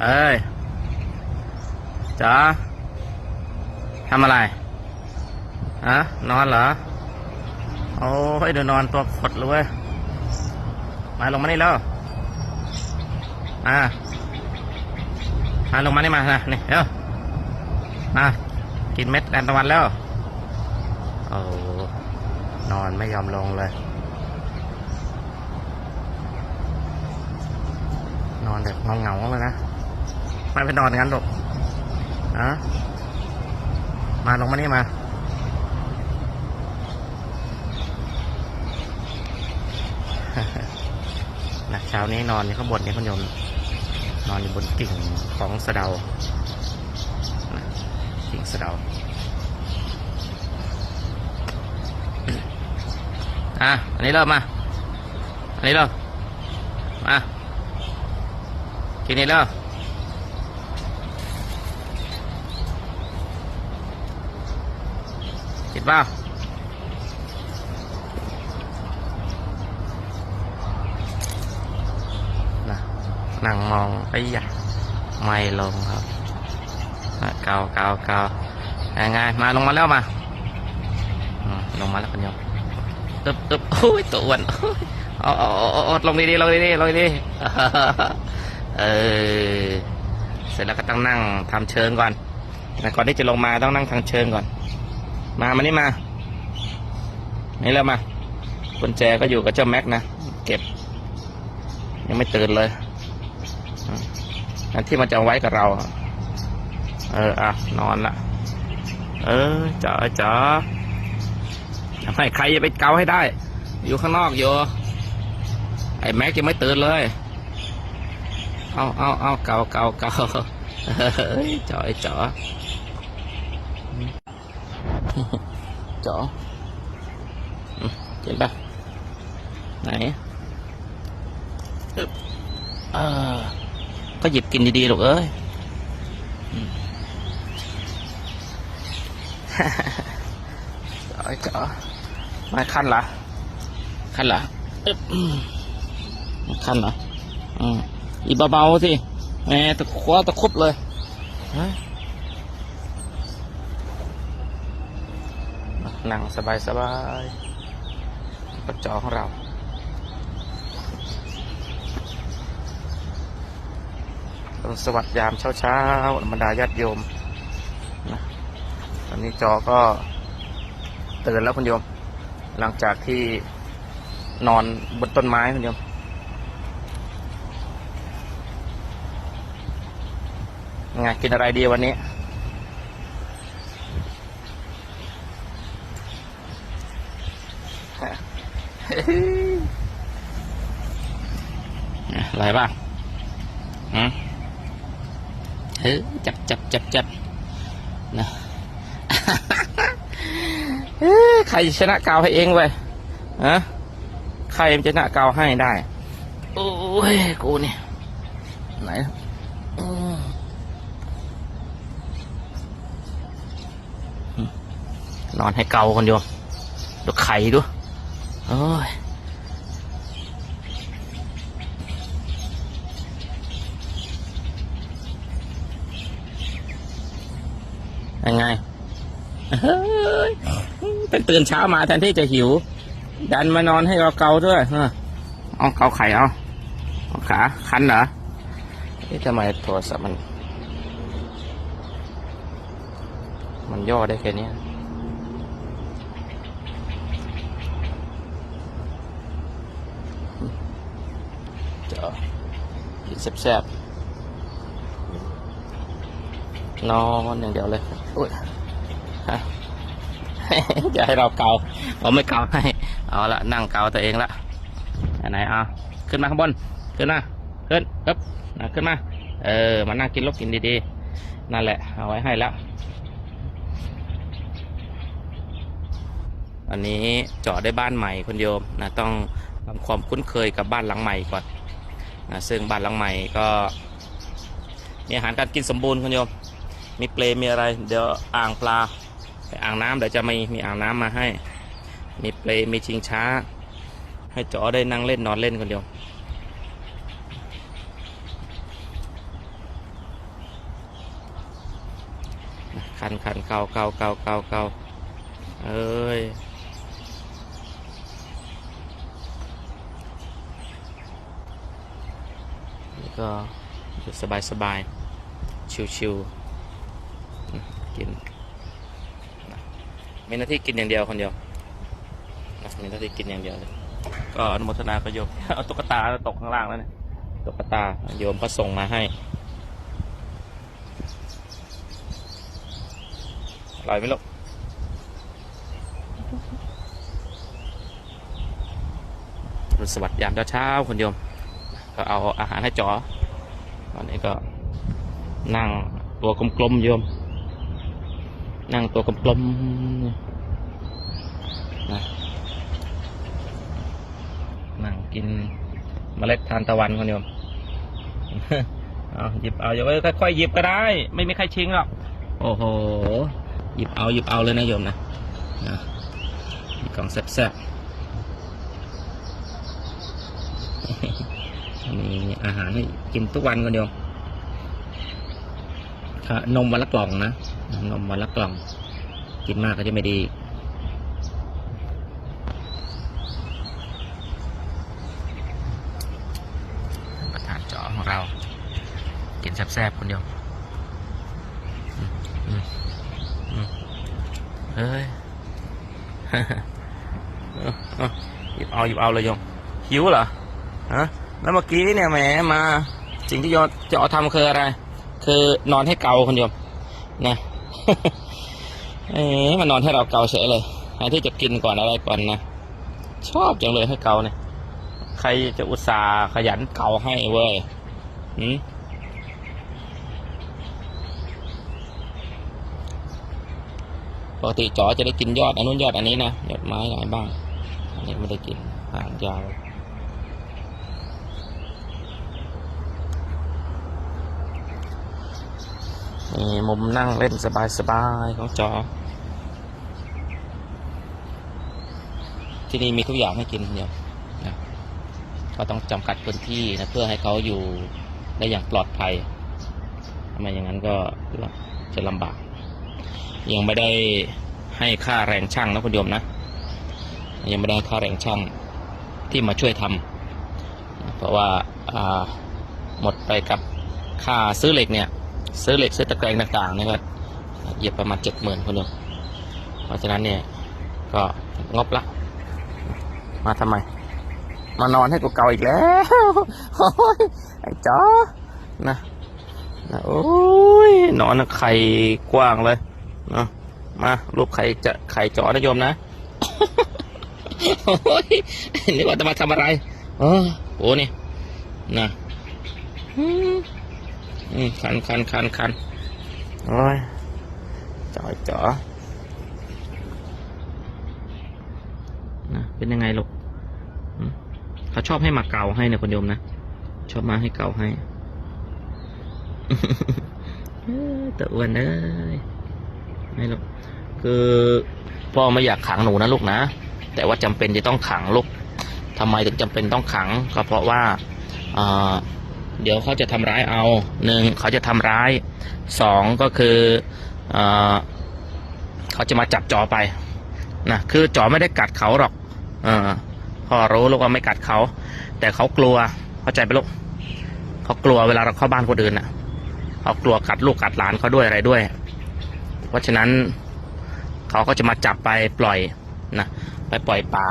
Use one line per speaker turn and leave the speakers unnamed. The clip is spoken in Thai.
เอ้ยจ๋าทำอะไรฮะนอนเหรอ โอ้ยเดี๋ยวนอนตัวขดเลยเว้ยมาลงมานี่แล้วมามาลงมานี่มานะนี่เร็วมากินเม็ดแอนตะวันแล้ว โอ้นอนไม่ยอมลงเลย นอนแบบเงาๆเลยนะ ไม่ไปนอนงั้นหรอกนะมาลงมานี่มานะเช้านี้นอนอยู่ข้างบนนี่คุณโยม นอนอยู่บนกิ่งของสะเดานะกิ่งสะเดาอะอันนี้เริ่มมา อันนี้เริ่มมากินนี่เริ่ม นเปล่านะนั่งมองไอ้ยะไม่ลงครับเกาเกาเกายังไงมาลงมาแล้วมาลงมาแล้วคุณโยมตึบตึบโอ้ยตัวอ้วนโอ้ยเอาเอาเอาเอาเอาลงดีดีลงดีเออเสร็จแล้วก็ต้องนั่งทำเชิงก่อนแต่ก่อนที่จะลงมาต้องนั่งทางเชิงก่อน มามานี่มา นี่แล้วมากุญแจก็อยู่กับเจ้าแม็กนะ เก็บ ยังไม่ตื่นเลยอันที่มันจะเอาไว้กับเรา เออ อะ นอนละ เออจ๋าจ๋าทำให้ใครจะไปเกาให้ได้ อยู่ข้างนอกอยู่ ไอ้แม็กยังไม่ตื่นเลย เอาเอาเอาเกาเกาเกาเฮ้ยจ๋อยจ๋อ จ๋อเห็นปะไหนเออก็หยิบกินดีๆลูกเอ้ยจ๋อจ๋อม่ขั้นละขั้นละขั้นเหรออืมอีเบาๆสิแหมตะคว้าตะคุบเลยฮ้ย นั่งสบายๆกับจอของเรา สวัสดียามเช้าๆบรรดาญาติโยมนะตอนนี้จอก็ตื่นแล้วคุณโยม หลังจากที่นอนบนต้นไม้คุณโยมไงกินอะไรดีวันนี้ อะไรบ้างอืมเฮ้ยจับจับจับจับนะใครชนะเกาวให้เองเว้ยฮะใครชนะเกาวให้ได้ โอ้ย กูเนี่ย ไหนนอนให้เกาคนเดียวดูไข่ดู โอ้ยยังไงเฮ้ยเป็นตื่นเช้ามาแทนที่จะหิว ดันมานอนให้เราเกาด้วยเออเอาเกาไข่เอาเอาขาคันเหรอเอ๊ะทำไมโทรศัพท์มัน มันย่อได้แค่นี้ย จะ กินแซ่บๆนอนอย่างเดียวเลยอุ้ยฮะอย่าให้เราเกาผมไม่เกาให้เอาละนั่งเกาตัวเองละอันไหนเอาขึ้นมาข้างบนขึ้นมาขึ้นปึ๊บอะขึ้นมาเออมานั่งกินลบกินดีๆนั่นแหละเอาไว้ให้แล้วอันนี้เจาะได้บ้านใหม่คุณโยมนะต้องทำความคุ้นเคยกับบ้านหลังใหม่ก่อน ซึ่งบ้านหลังใหม่ก็มีอาหารการกินสมบูรณ์คุณโยม มีเปลมีอะไร เดี๋ยวอ่างปลาอ่างน้ำเดี๋ยวจะมีมีอ่างน้ำมาให้ มีเปลมีชิงช้า ให้จอได้นั่งเล่นนอนเล่นคุณโยมคันคันเกาเกาเกาเกาเกาเอ้ย ก็สบายสบายๆชิวๆกินมีหน้าที่กินอย่างเดียวคนเดียวมีหน้าที่กินอย่างเดียวเลยก็อนุโมทนาก็โยมเอาตุ๊กตาตกข้างล่างแล้วเนี่ยตุ๊กตาโยมก็ส่งมาให้อร่อยไหมลูกรุสวัสดิ์ยามเช้าคนโยม ก็เอาอาหารให้จอตอนนี้ก็นั่งตัวกลมๆโยม นั่งตัวกลมๆนะนั่งกินเมล็ดทานตะวันคนโยมเอาหยิบเอาอย่าไว้ค่อยๆหยิบก็ได้ ไม่มีใครชิงหรอกโอ้โห หยิบเอาหยิบเอาเลยนะโยมนะนะกล่องแซ่บๆ มีอาหารให้กินทุกวันคนเดียวนมวันละกล่องนะ นมวันละกล่อง กินมากก็จะไม่ดีประธานจอของเรา กินแซ่บๆคนเดียวเฮ้ยออหยิบเอาหยิบเอาเลยยมหิวเหรอฮะ แล้วเมื่อกี้เนี่ยแหมมา สิ่งที่ยมจะเอาทำคืออะไร คือนอนให้เกาคนโยมนะเอ๊มานอนให้เราเกาเฉยเลยแทนที่จะกินก่อนอะไรก่อนนะชอบจังเลยให้เกาเนี่ย ใครจะอุตส่าห์ขยันเกาให้เว้ยหืมปกติจอจะได้กินยอดอันนู้นยอดอันนี้นะยอดไม้หลายบ้าง อันนี้ไม่ได้กินห่างยาว นี่มุมนั่งเล่นสบายๆของจอ ที่นี่มีทุกอย่างให้กินเดียวนะก็ต้องจำกัดพื้นที่นะเพื่อให้เขาอยู่ได้อย่างปลอดภัยทำไมอย่างนั้นก็จะลำบาก ยังไม่ได้ให้ค่าแรงช่างนะคุณโยมนะ ยังไม่ได้ค่าแรงช่างที่มาช่วยทำเพราะว่าหมดไปกับค่าซื้อเหล็กเนี่ย ซื้อเหล็กซื้อตะแกรงต่างๆเนี่ยก็เหยียบประมาณเจ็ดหมื่นคนเดียวเพราะฉะนั้นเนี่ยก็งบละ มาทำไม มานอนให้กูเกาอีกแล้วโอ้ยไอ้จ้อนะนะโอ้ยนอนไข่กว้างเลยนะมารูปไข่จะไข่จอนะโยมนะโอ้ยนี่ว่าจะมาทำอะไรเออโอ้เนี่ยนะ คันคันคันคันโอ้ยจอยจ๋อนะเป็นยังไงลูกหืมเขาชอบให้มาเกาให้นะคุณโยมนะ ชอบมาให้เกาให้เอ้ยตัวอ้วนเอ้ยไม่ลูกคือพ่อไม่อยากขังหนูนะลูกนะ แต่ว่าจำเป็นจะต้องขังลูกทำไมถึงจำเป็นต้องขัง ก็เพราะว่าอ่า เดี๋ยวเขาจะทำร้ายเอาหนึ่งเขาจะทำร้ายสองก็คือเอเขาจะมาจับจอไปนะคือจอไม่ได้กัดเขาหรอกเออพ่อรู้ลูกว่าไม่กัดเขา แต่เขากลัวเข้าใจไหมลูกเขากลัวเวลาเราเข้าบ้านคนอื่นน่ะเขากลัวกัดลูกกัดหลานเขาด้วยอะไรด้วย เพราะฉะนั้นเขาก็จะมาจับไปปล่อยนะไปปล่อยป่า